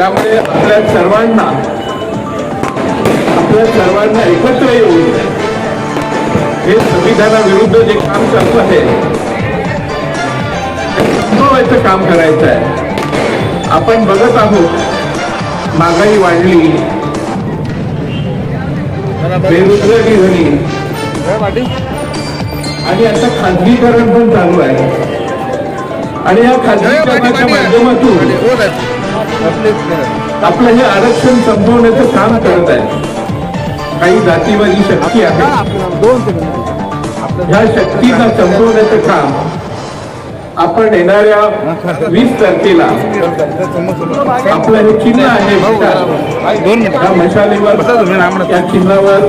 त्यामुळे आपल्या सर्वांना आपल्या सर्वांना एकत्र येऊन हे संविधानाविरुद्ध जे काम चालू आहे ते संपवायचं काम करायचं आहे. आपण बघत आहोत महागाई वाढली बेरोजगारी झाली. आणि आता खाजगीकरण पण चालू आहे. आणि या खाजगीकरणाच्या माध्यमातून आपलं हे आरक्षण संपवण्याचं काम करत आहे. काही जातीवादी शक्ती आहे. ह्या शक्तीला संपवण्याचं काम आपण येणाऱ्या वीस तारखेला आपलं हे चिन्ह आहे मशालीवर त्या चिन्हावर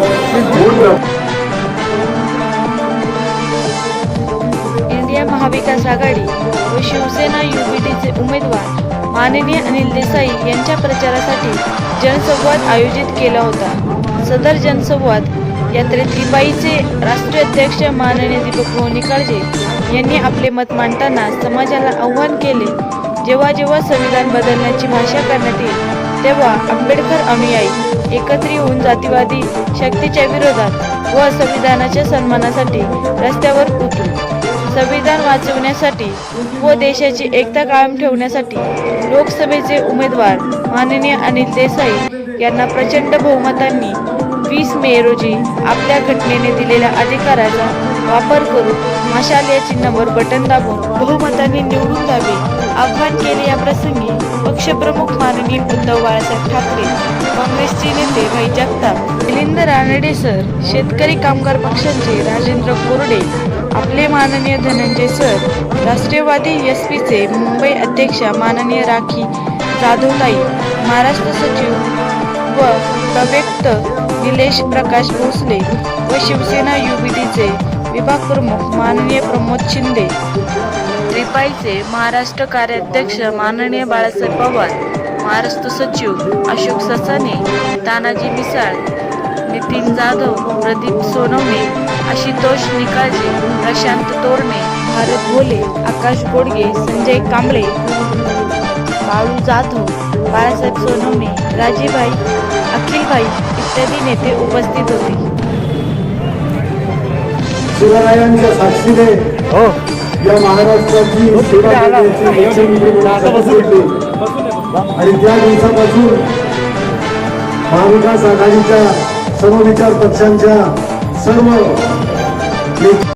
इंडिया महाविकास आघाडी व शिवसेना युबीटीचे उमेदवार माननीय अनिल देसाई यांच्या प्रचारासाठी जनसंवाद आयोजित केला होता. सदर जनसंवाद यात्रेत रिपाईचे राष्ट्रीय अध्यक्ष माननीय दीपक भाऊ निकाळजे यांनी आपले मत मांडताना समाजाला आव्हान केले. जेव्हा जेव्हा संविधान बदलण्याची भाषा करण्यात येईल तेव्हा आंबेडकर अनुयायी एकत्र येऊन जातीवादी शक्तीच्या विरोधात व संविधानाच्या सन्मानासाठी रस्त्यावर उतरू. संविधान वाचवण्यासाठी व देशाची एकता कायम ठेवण्यासाठी लोकसभेचे उमेदवार माननीय अनिल देसाई यांना प्रचंड बहुमतांनी वीस मे रोजी आपल्या घटनेने दिलेल्या अधिकाराचा वापर करून मशाल या चिन्हावर बटन दाबून बहुमतांनी निवडून द्यावे आव्हान केले या प्रसंगी पक्षप्रमुख माननीय उद्धव बाळासाहेब ठाकरे काँग्रेसचे नेते भाई जगताप मिलिंद रानडे सर शेतकरी कामगार पक्षाचे राजेंद्र कोरडे आपले माननीय धनंजय सर राष्ट्रवादी एस पीचे मुंबई अध्यक्ष माननीय राखी जाधवताई महाराष्ट्र सचिव व प्रव्यक्त निलेश प्रकाश भोसले व शिवसेना युबीडीचे विभाग प्रमुख माननीय प्रमोद शिंदे रिपाईचे महाराष्ट्र कार्याध्यक्ष माननीय बाळासाहेब पवार महाराष्ट्र सचिव अशोक ससाने तानाजी मिसाळ नितीन जाधव प्रदीप सोनवणे आशुतोष निकाळजे प्रशांत तोरणे भारत भोले आकाश गोडगे संजय कांबळे बाळू जाधव बाळासाहेब सोनवणे राजीभाई अखिलभाई इत्यादी नेते उपस्थित होते. शिवरायांच्या साक्षीने या महाराष्ट्राची सेवा करण्याची. आणि त्या दिवसापासून महाविकास आघाडीच्या समविचार पक्षांच्या सर्व नेते